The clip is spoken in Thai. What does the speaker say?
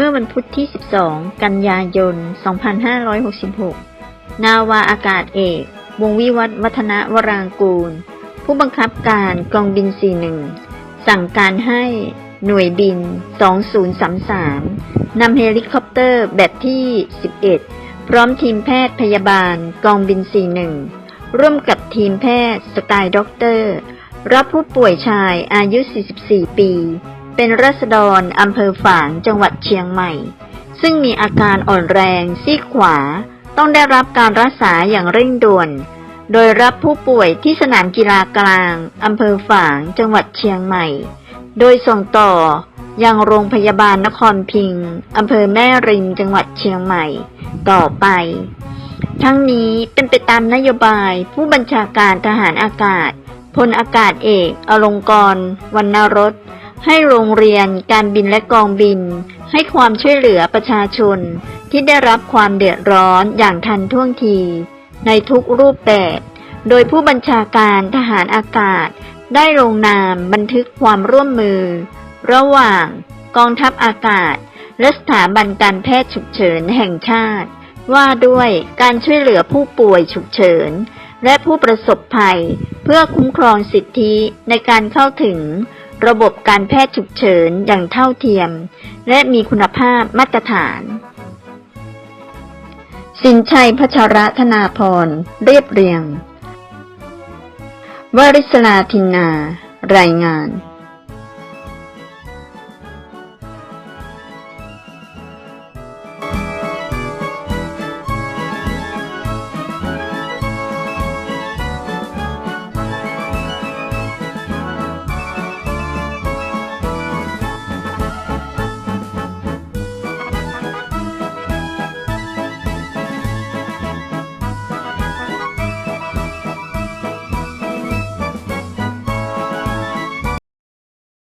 เมื่อวันพุธที่ 12 กันยายน 2566 นาวาอากาศเอก วงวิวัฒน์วัฒนวรางกูล ผู้บังคับการกองบิน 41 สั่งการให้หน่วยบิน 2033 นำเฮลิคอปเตอร์แบบที่ 11 พร้อมทีมแพทย์พยาบาลกองบิน 41 ร่วมกับทีมแพทย์สกายด็อกเตอร์รับผู้ป่วยชายอายุ 44 ปี เป็นรัษฎรอำเภอฝางจังหวัดเชียงใหม่ ซึ่งมีอาการอ่อนแรงซีกขวา ต้องได้รับการรักษาอย่างเร่งด่วน โดยรับผู้ป่วยที่สนามกีฬากลางอำเภอฝาง จังหวัดเชียงใหม่ โดยส่งต่อยังโรงพยาบาลนครพิงค์อำเภอแม่ริมจังหวัดเชียงใหม่ ต่อไป ทั้งนี้เป็นไปตามนโยบายผู้บัญชาการทหารอากาศพลอากาศเอก อลงกรวรรณรส ให้โรงเรียน การบินและกองบิน ให้ความช่วยเหลือประชาชน ที่ได้รับความเดือดร้อนอย่างทันท่วงที ในทุกรูปแบบ โดยผู้บัญชาการทหารอากาศ ได้ลงนามบันทึกความร่วมมือ ระหว่าง กองทัพอากาศ และสถาบันการแพทย์ฉุกเฉินแห่งชาติ ว่าด้วยการช่วยเหลือผู้ป่วยฉุกเฉิน และผู้ประสบภัย เพื่อคุ้มครองสิทธิในการเข้าถึง ระบบการแพทย์ฉุกเฉินอย่างเท่าเทียม และมีคุณภาพมาตรฐาน สินชัยพัชรธนาพร เรียบเรียง วริศลาทินนา รายงาน